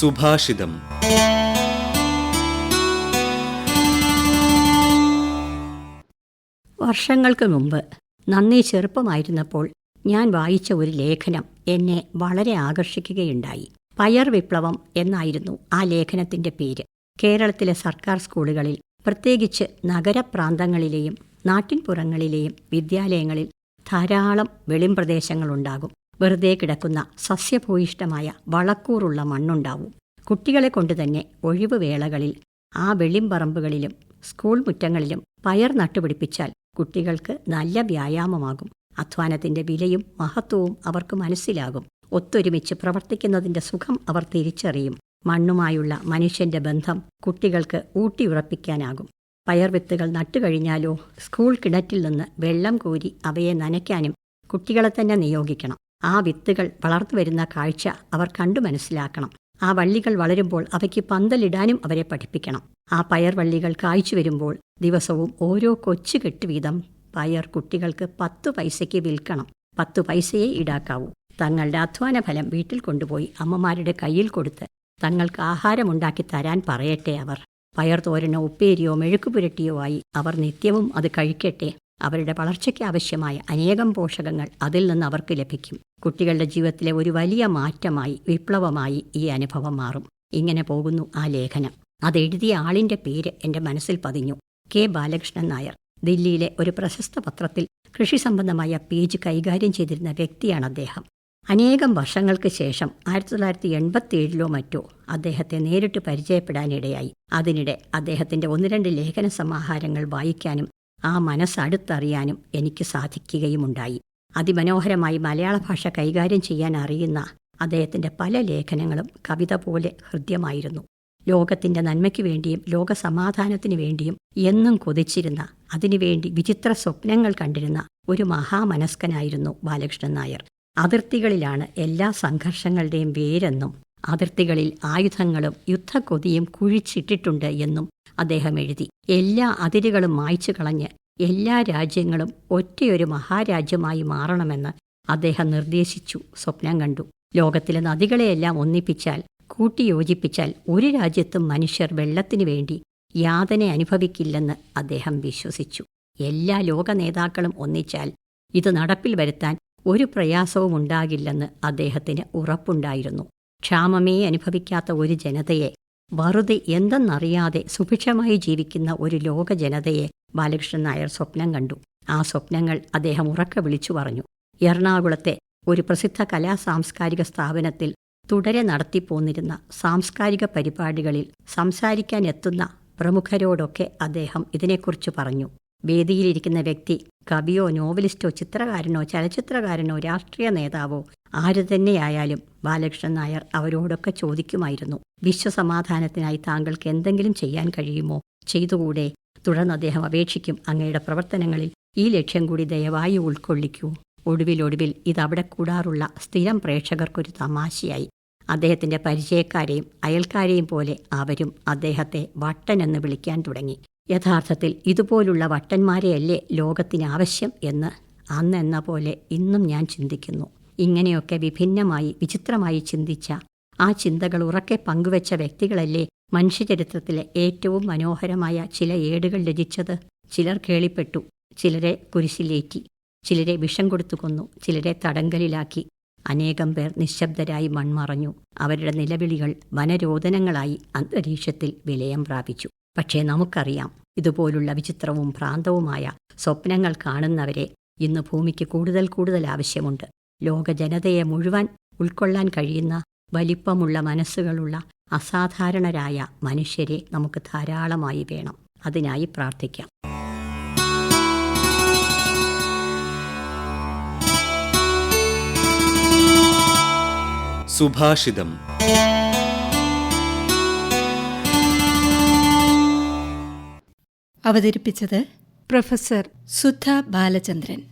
സുഭാഷിതം. വർഷങ്ങൾക്ക് മുമ്പ് നന്ദി ചെറുപ്പമായിരുന്നപ്പോൾ ഞാൻ വായിച്ച ഒരു ലേഖനം എന്നെ വളരെ ആകർഷിക്കുകയുണ്ടായി. പയർ വിപ്ലവം എന്നായിരുന്നു ആ ലേഖനത്തിന്റെ പേര്. കേരളത്തിലെ സർക്കാർ സ്കൂളുകളിൽ പ്രത്യേകിച്ച് നഗരപ്രാന്തങ്ങളിലെയും നാട്ടിൻപുറങ്ങളിലെയും വിദ്യാലയങ്ങളിൽ ധാരാളം വെളിംപ്രദേശങ്ങളുണ്ടാകും. വെറുതെ കിടക്കുന്ന സസ്യഭൂയിഷ്ടമായ വളക്കൂറുള്ള മണ്ണുണ്ടാവും. കുട്ടികളെ കൊണ്ടുതന്നെ ഒഴിവ് വേളകളിൽ ആ വെളിമ്പറമ്പുകളിലും സ്കൂൾ മുറ്റങ്ങളിലും പയർ നട്ടുപിടിപ്പിച്ചാൽ കുട്ടികൾക്ക് നല്ല വ്യായാമമാകും. അധ്വാനത്തിന്റെ വിലയും മഹത്വവും അവർക്ക് മനസ്സിലാകും. ഒത്തൊരുമിച്ച് പ്രവർത്തിക്കുന്നതിന്റെ സുഖം അവർ തിരിച്ചറിയും. മണ്ണുമായുള്ള മനുഷ്യന്റെ ബന്ധം കുട്ടികൾക്ക് ഊട്ടിയുറപ്പിക്കാനാകും. പയർ വിത്തുകൾ നട്ടുകഴിഞ്ഞാലോ സ്കൂൾ കിണറ്റിൽ നിന്ന് വെള്ളം കോരി അവയെ നനയ്ക്കാനും കുട്ടികളെ തന്നെ നിയോഗിക്കണം. ആ വിത്തുകൾ വളർന്നു വരുന്ന കാഴ്ച അവർ കണ്ടു മനസ്സിലാക്കണം. ആ വള്ളികൾ വളരുമ്പോൾ അവയ്ക്ക് പന്തലിടാനും അവരെ പഠിപ്പിക്കണം. ആ പയർ വള്ളികൾ കായ്ച്ചു വരുമ്പോൾ ദിവസവും ഓരോ കൊച്ചു കെട്ട് വീതം പയർ കുട്ടികൾക്ക് പത്തു പൈസയ്ക്ക് വിൽക്കണം. പത്തു പൈസയെ ഈടാക്കാവൂ. തങ്ങളുടെ അധ്വാന ഫലം വീട്ടിൽ കൊണ്ടുപോയി അമ്മമാരുടെ കയ്യിൽ കൊടുത്ത് തങ്ങൾക്ക് ആഹാരമുണ്ടാക്കി തരാൻ പറയട്ടെ അവർ. പയർ തോരനോ ഉപ്പേരിയോ മെഴുക്കുപുരട്ടിയോ ആയി അവർ നിത്യവും അത് കഴിക്കട്ടെ. അവരുടെ വളർച്ചയ്ക്ക് ആവശ്യമായ അനേകം പോഷകങ്ങൾ അതിൽ നിന്ന് അവർക്ക് ലഭിക്കും. കുട്ടികളുടെ ജീവിതത്തിലെ ഒരു വലിയ മാറ്റമായി വിപ്ലവമായി ഈ അനുഭവം മാറും. ഇങ്ങനെ പോകുന്നു ആ ലേഖനം. അതെഴുതിയ ആളിന്റെ പേര് എന്റെ മനസ്സിൽ പതിഞ്ഞു. കെ. ബാലകൃഷ്ണൻ നായർ. ദില്ലിയിലെ ഒരു പ്രശസ്ത പത്രത്തിൽ കൃഷി സംബന്ധമായ പേജ് കൈകാര്യം ചെയ്തിരുന്ന വ്യക്തിയാണ് അദ്ദേഹം. അനേകം വർഷങ്ങൾക്ക് ശേഷം ആയിരത്തി തൊള്ളായിരത്തി എൺപത്തി ഏഴിലോ മറ്റോ അദ്ദേഹത്തെ നേരിട്ട് പരിചയപ്പെടാനിടയായി. അതിനിടെ അദ്ദേഹത്തിന്റെ ഒന്ന് രണ്ട് ലേഖന സമാഹാരങ്ങൾ വായിക്കാനും ആ മനസ്സടുത്തറിയാനും എനിക്ക് സാധിക്കുകയുമുണ്ടായി. അതിമനോഹരമായി മലയാള ഭാഷ കൈകാര്യം ചെയ്യാൻ അറിയുന്ന അദ്ദേഹത്തിന്റെ പല ലേഖനങ്ങളും കവിത പോലെ ഹൃദ്യമായിരുന്നു. ലോകത്തിന്റെ നന്മയ്ക്ക് വേണ്ടിയും ലോകസമാധാനത്തിനു വേണ്ടിയും എന്നും കൊതിച്ചിരുന്ന അതിനുവേണ്ടി വിചിത്ര സ്വപ്നങ്ങൾ കണ്ടിരുന്ന ഒരു മഹാമനസ്കനായിരുന്നു ബാലകൃഷ്ണൻ നായർ. അതിർത്തികളിലാണ് എല്ലാ സംഘർഷങ്ങളുടെയും വേരെന്നും അതിർത്തികളിൽ ആയുധങ്ങളും യുദ്ധക്കൊതിയും കുഴിച്ചിട്ടിട്ടുണ്ട് എന്നും അദ്ദേഹം എഴുതി. എല്ലാ അതിരുകളും മായ്ച്ചു കളഞ്ഞ് എല്ലാ രാജ്യങ്ങളും ഒറ്റയൊരു മഹാരാജ്യമായി മാറണമെന്ന് അദ്ദേഹം നിർദ്ദേശിച്ചു സ്വപ്നം കണ്ടു. ലോകത്തിലെ നദികളെയെല്ലാം ഒന്നിപ്പിച്ചാൽ കൂട്ടിയോജിപ്പിച്ചാൽ ഒരു രാജ്യത്തും മനുഷ്യർ വെള്ളത്തിനു വേണ്ടി യാതന അനുഭവിക്കില്ലെന്ന് അദ്ദേഹം വിശ്വസിച്ചു. എല്ലാ ലോക നേതാക്കളും ഒന്നിച്ചാൽ ഇത് നടപ്പിൽ വരുത്താൻ ഒരു പ്രയാസവും ഉണ്ടാകില്ലെന്ന് അദ്ദേഹത്തിന് ഉറപ്പുണ്ടായിരുന്നു. ക്ഷാമമേ അനുഭവിക്കാത്ത ഒരു ജനതയെ വെറുതെ എന്തെന്നറിയാതെ സുഭിക്ഷമായി ജീവിക്കുന്ന ഒരു ലോക ജനതയെ ബാലകൃഷ്ണൻ നായർ സ്വപ്നം കണ്ടു. ആ സ്വപ്നങ്ങൾ അദ്ദേഹം ഉറക്കെ വിളിച്ചു പറഞ്ഞു. എറണാകുളത്തെ ഒരു പ്രസിദ്ധ കലാ സാംസ്കാരിക സ്ഥാപനത്തിൽ തുടരെ നടത്തിപ്പോന്നിരുന്ന സാംസ്കാരിക പരിപാടികളിൽ സംസാരിക്കാൻ എത്തുന്ന പ്രമുഖരോടൊക്കെ അദ്ദേഹം ഇതിനെക്കുറിച്ച് പറഞ്ഞു. വേദിയിലിരിക്കുന്ന വ്യക്തി കവിയോ നോവലിസ്റ്റോ ചിത്രകാരനോ ചലച്ചിത്രകാരനോ രാഷ്ട്രീയ നേതാവോ ആര് തന്നെയായാലും ബാലകൃഷ്ണൻ നായർ അവരോടൊക്കെ ചോദിക്കുമായിരുന്നു. വിശ്വസമാധാനത്തിനായി താങ്കൾക്ക് എന്തെങ്കിലും ചെയ്യാൻ കഴിയുമോ? ചെയ്തുകൂടെ? തുടർന്ന് അദ്ദേഹം അപേക്ഷിക്കും അങ്ങയുടെ പ്രവർത്തനങ്ങളിൽ ഈ ലക്ഷ്യം കൂടി ദയവായി ഉൾക്കൊള്ളിക്കൂ. ഒടുവിലൊടുവിൽ ഇതവിടെ കൂടാറുള്ള സ്ഥിരം പ്രേക്ഷകർക്കൊരു തമാശയായി. അദ്ദേഹത്തിന്റെ പരിചയക്കാരെയും അയൽക്കാരെയും പോലെ അവരും അദ്ദേഹത്തെ വട്ടൻ എന്ന് വിളിക്കാൻ തുടങ്ങി. യഥാർത്ഥത്തിൽ ഇതുപോലുള്ള വട്ടന്മാരെയല്ലേ ലോകത്തിന് ആവശ്യം എന്ന് അന്നെന്ന പോലെ ഇന്നും ഞാൻ ചിന്തിക്കുന്നു. ഇങ്ങനെയൊക്കെ വിഭിന്നമായി വിചിത്രമായി ചിന്തിച്ച ആ ചിന്തകൾ ഉറക്കെ പങ്കുവച്ച വ്യക്തികളല്ലേ മനുഷ്യചരിത്രത്തിലെ ഏറ്റവും മനോഹരമായ ചില ഏടുകൾ രചിച്ചത് ചിലർ കേളിപ്പെട്ടു ചിലരെ കുരിശിലേറ്റി ചിലരെ വിഷം കൊടുത്തു കൊന്നു ചിലരെ തടങ്കലിലാക്കി. അനേകം പേർ നിശബ്ദരായി മൺമറഞ്ഞു. അവരുടെ നിലവിളികൾ വനരോധനങ്ങളായി അന്തരീക്ഷത്തിൽ വിലയം പ്രാപിച്ചു. പക്ഷേ നമുക്കറിയാം ഇതുപോലുള്ള വിചിത്രവും ഭ്രാന്തവുമായ സ്വപ്നങ്ങൾ കാണുന്നവരെ ഇന്ന് ഭൂമിക്ക് കൂടുതൽ കൂടുതൽ ആവശ്യമുണ്ട്. ലോക ജനതയെ മുഴുവൻ ഉൾക്കൊള്ളാൻ കഴിയുന്ന വലിപ്പമുള്ള മനസ്സുകളുള്ള അസാധാരണരായ മനുഷ്യരെ നമുക്ക് ധാരാളമായി വേണം. അതിനായി പ്രാർത്ഥിക്കാം. സുഭാഷിതം. അവതരിപ്പിച്ചത് പ്രൊഫസർ സുധ ബാലചന്ദ്രൻ.